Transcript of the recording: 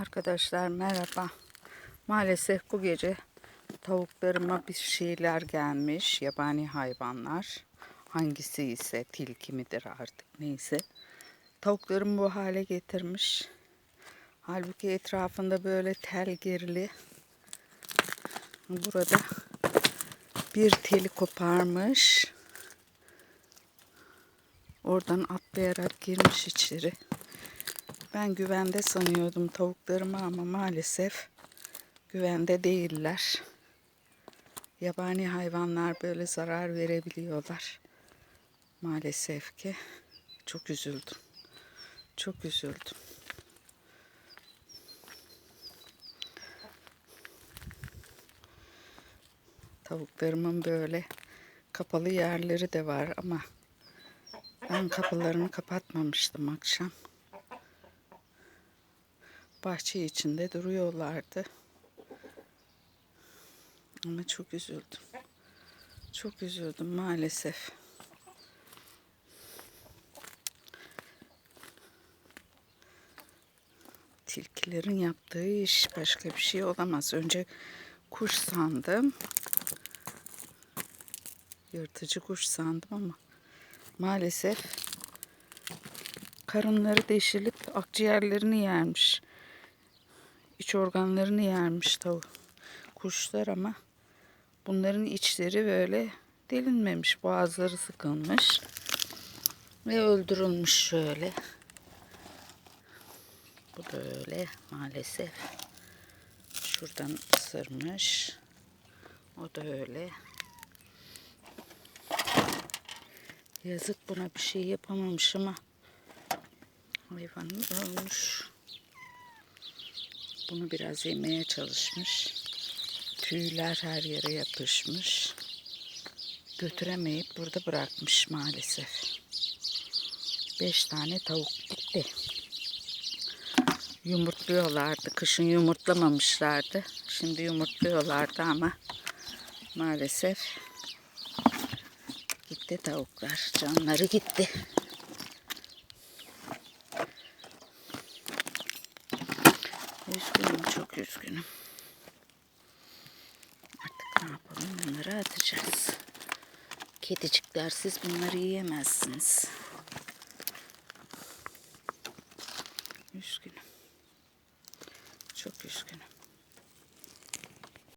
Arkadaşlar merhaba. Maalesef bu gece tavuklarıma bir şeyler gelmiş. Yabani hayvanlar. Hangisi ise tilki midir artık neyse. Tavuklarımı bu hale getirmiş. Halbuki etrafında böyle tel gerili. Burada bir teli koparmış. Oradan atlayarak girmiş içeri. Ben güvende sanıyordum tavuklarımı ama maalesef güvende değiller. Yabani hayvanlar böyle zarar verebiliyorlar. Maalesef ki çok üzüldüm. Çok üzüldüm. Tavuklarımın böyle kapalı yerleri de var ama ben kapılarını kapatmamıştım akşam bahçe içinde duruyorlardı. Ama çok üzüldüm. Çok üzüldüm maalesef. Tilkilerin yaptığı iş başka bir şey olamaz. Önce kuş sandım. Yırtıcı kuş sandım ama maalesef karınları deşilip akciğerlerini yermiş iç organlarını yermiş tavuk. Kuşlar ama bunların içleri böyle delinmemiş boğazları sıkılmış ve öldürülmüş şöyle. Bu da öyle maalesef. Şuradan ısırmış. O da öyle. Yazık buna bir şey yapamamış ama hayvanım ölmüş bunu biraz yemeye çalışmış. Tüyler her yere yapışmış. Götüremeyip burada bırakmış maalesef. Beş tane tavuk gitti. Yumurtluyorlardı. Kışın yumurtlamamışlardı. Şimdi yumurtluyorlardı ama maalesef gitti tavuklar. Canları gitti. üzgünüm, çok üzgünüm. Artık ne yapalım? Bunları atacağız. Kedicikler siz bunları yiyemezsiniz. Üzgünüm. Çok üzgünüm.